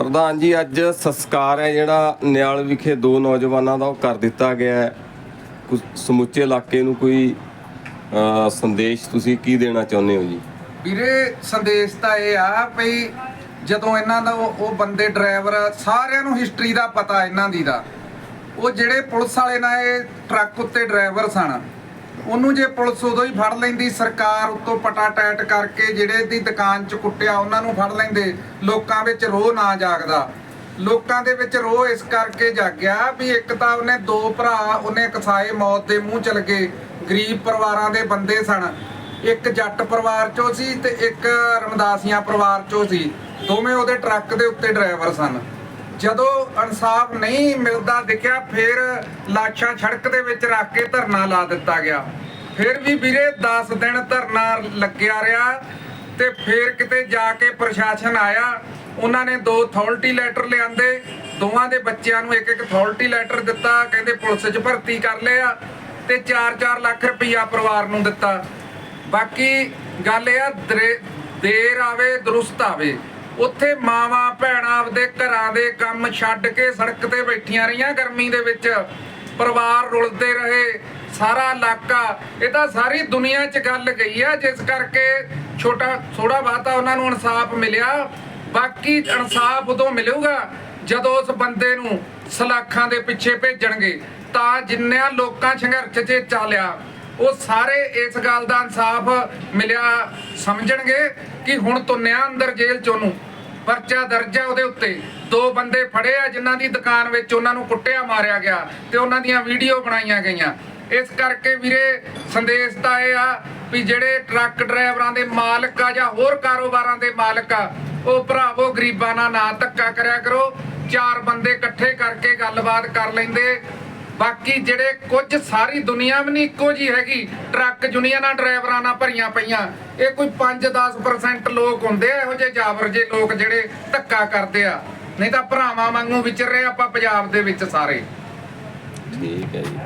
ਪ੍ਰਧਾਨ ਜੀ, ਅੱਜ ਸੰਸਕਾਰ ਹੈ ਜਿਹੜਾ ਨਿਆਲ ਵਿਖੇ ਦੋ ਨੌਜਵਾਨਾਂ ਦਾ ਉਹ ਕਰ ਦਿੱਤਾ ਗਿਆ ਹੈ। ਸਮੁੱਚੇ ਇਲਾਕੇ ਨੂੰ ਕੋਈ ਸੰਦੇਸ਼ ਤੁਸੀਂ ਕੀ ਦੇਣਾ ਚਾਹੁੰਦੇ ਹੋ ਜੀ? ਵੀਰੇ, ਸੰਦੇਸ਼ ਤਾਂ ਇਹ ਆ ਭਈ ਜਦੋਂ ਇਹਨਾਂ ਦਾ ਉਹ ਉਹ ਬੰਦੇ ਡਰਾਈਵਰ ਸਾਰਿਆਂ ਨੂੰ ਹਿਸਟਰੀ ਦਾ ਪਤਾ, ਇਹਨਾਂ ਦੀ ਦਾ। ਉਹ ਜਿਹੜੇ ਪੁਲਿਸ ਵਾਲੇ ਨਾਲ ਇਹ ਟਰੱਕ ਉੱਤੇ ਡਰਾਈਵਰ ਸਨ ਉਹਨੂੰ ਜੇ ਪੁਲਿਸ ਉਦੋਂ ਹੀ ਫੜ ਲੈਂਦੀ, ਸਰਕਾਰ ਉੱਤੋਂ ਪਟਾ ਟੈਟ ਕਰਕੇ ਜਿਹੜੇ ਦੀ ਦੁਕਾਨ 'ਚ ਕੁੱਟਿਆ, ਉਹਨਾਂ ਨੂੰ ਫੜ ਲੈਂਦੇ। ਲੋਕਾਂ ਵਿੱਚ ਰੋਹ ਨਾ ਜਾਗਦਾ। ਲੋਕਾਂ ਦੇ ਵਿੱਚ ਰੋਹ ਇਸ ਕਰਕੇ ਜਾਗਿਆ ਵੀ ਇੱਕ ਤਾਂ ਉਹਨੇ ਦੋ ਭਰਾ, ਉਹਨੇ ਕਸਾਏ ਮੌਤ ਦੇ ਮੂੰਹ ਚਲ ਗਏ ਗਰੀਬ ਪਰਿਵਾਰਾਂ ਦੇ ਬੰਦੇ ਸਨ। ਇੱਕ ਜੱਟ ਪਰਿਵਾਰ ਚੋਂ ਸੀ ਤੇ ਇੱਕ ਰਮਦਾਸੀਆਂ ਪਰਿਵਾਰ ਚੋਂ ਸੀ। ਦੋਵੇਂ ਉਹਦੇ ਟਰੱਕ ਦੇ ਉੱਤੇ ਡਰਾਈਵਰ ਸਨ। ਜਦੋਂ ਇਨਸਾਫ ਨਹੀਂ ਮਿਲਦਾ ਦਿਖਿਆ, ਫਿਰ ਲਾਸ਼ਾਂ ਸੜਕ ਦੇ ਵਿੱਚ ਰੱਖ ਕੇ ਧਰਨਾ ਲਾ ਦਿੱਤਾ ਗਿਆ। ਫਿਰ ਵੀ ਵੀਰੇ 10 ਦਿਨ ਧਰਨਾ ਲੱਗਿਆ ਰਿਹਾ ਤੇ ਫਿਰ ਕਿਤੇ ਜਾ ਕੇ ਪ੍ਰਸ਼ਾਸਨ ਆਇਆ। ਉਹਨਾਂ ਨੇ ਦੋ ਅਥਾਰਟੀ ਲੈਟਰ ਲਿਆਂਦੇ। ਦੋਵਾਂ ਦੇ ਬੱਚਿਆਂ ਨੂੰ ਇੱਕ ਇੱਕ ਅਥਾਰਟੀ ਲੈਟਰ ਦਿੱਤਾ। ਕਹਿੰਦੇ ਪੁਲਿਸ 'ਚ ਭਰਤੀ ਕਰ ਲਿਆ ਤੇ 4-4 ਲੱਖ ਰੁਪਈਆ ਪਰਿਵਾਰ ਨੂੰ ਦਿੱਤਾ। ਬਾਕੀ ਗੱਲ ਇਹ ਆ, ਦਰੇ- ਦੇਰ ਆਵੇ, ਦਰੁਸਤ ਆਵੇ। ਉੱਥੇ ਮਾਵਾਂ, ਭੈਣਾਂ ਆਪਦੇ ਘਰਾਂ ਦੇ ਕੰਮ ਛੱਡ ਕੇ ਸੜਕ ਤੇ ਬੈਠੀਆਂ ਰਹੀਆਂ ਗਰਮੀ ਦੇ ਵਿੱਚ। ਪਰਿਵਾਰ ਰੁਲਦੇ ਰਹੇ। ਸਾਰਾ ਇਲਾਕਾ, ਇਹ ਤਾਂ ਸਾਰੀ ਦੁਨੀਆ 'ਚ ਗੱਲ ਗਈ ਆ, ਜਿਸ ਕਰਕੇ ਛੋਟਾ ਥੋੜਾ ਬਾਤਾ ਉਹਨਾਂ ਨੂੰ ਇਨਸਾਫ ਮਿਲਿਆ। ਬਾਕੀ ਇਨਸਾਫ ਉਦੋਂ ਮਿਲੂਗਾ ਜਦੋਂ ਉਸ ਬੰਦੇ ਨੂੰ ਸਲਾਖਾਂ ਦੇ ਪਿੱਛੇ ਭੇਜਣਗੇ। ਤਾਂ ਜਿੰਨਿਆਂ ਲੋਕਾਂ ਸੰਘਰਸ਼ 'ਚ ਚਾਲਿਆ, ਉਹ ਸਾਰੇ ਇਸ ਗੱਲ ਦਾ ਇਨਸਾਫ ਮਿਲਿਆ ਸਮਝਣਗੇ ਕਿ ਹੁਣ ਤੁੰਨਿਆ ਅੰਦਰ ਜੇਲ੍ਹ ਚ ਉਹਨੂੰ ਪਰਚਾ ਦਰਜ ਹੈ ਉਹਦੇ ਉੱਤੇ। ਦੋ ਬੰਦੇ ਫੜੇ ਆ ਜਿਨ੍ਹਾਂ ਦੀ ਦੁਕਾਨ ਵਿੱਚ ਉਹਨਾਂ ਨੂੰ ਕੁੱਟਿਆ ਮਾਰਿਆ ਗਿਆ ਤੇ ਉਹਨਾਂ ਦੀਆਂ ਵੀਡੀਓ ਬਣਾਈਆਂ ਗਈਆਂ। ਇਸ ਕਰਕੇ ਵੀਰੇ ਸੰਦੇਸ਼ ਤਾਂ ਇਹ ਆ ਵੀ ਜਿਹੜੇ ਟਰੱਕ ਡਰਾਈਵਰਾਂ ਦੇ ਮਾਲਕ ਆ ਜਾਂ ਹੋਰ ਕਾਰੋਬਾਰਾਂ ਦੇ ਮਾਲਕ ਆ, ਉਹ ਭਰਾਵੋ, ਗਰੀਬਾਂ ਨਾਲ ਨਾ ਧੱਕਾ ਕਰਿਆ ਕਰੋ। ਚਾਰ ਬੰਦੇ ਇਕੱਠੇ ਕਰਕੇ ਗੱਲਬਾਤ ਕਰ ਲੈਂਦੇ। ਬਾਕੀ ਜਿਹੜੇ ਕੁਝ ਸਾਰੀ ਦੁਨੀਆ ਵੀ ਨਹੀਂ ਇੱਕੋ ਜੀ ਹੈਗੀ, ਟਰੱਕ ਯੂਨੀਅਨਾਂ ਡਰਾਈਵਰਾਂ ਨਾਲ ਭਰੀਆਂ ਪਈਆਂ। ਇਹ ਕੋਈ 5-10% ਲੋਕ ਹੁੰਦੇ ਆ, ਇਹੋ ਜਿਹੇ ਜਾਬਰ ਜੇ ਲੋਕ ਜਿਹੜੇ ਧੱਕਾ ਕਰਦੇ ਆ। ਨਹੀਂ ਤਾਂ ਭਰਾਵਾਂ ਵਾਂਗੂ ਵਿਚਰ ਰਹੇ ਆਪਾਂ ਪੰਜਾਬ ਦੇ ਵਿੱਚ ਸਾਰੇ। ਠੀਕ ਹੈ ਜੀ।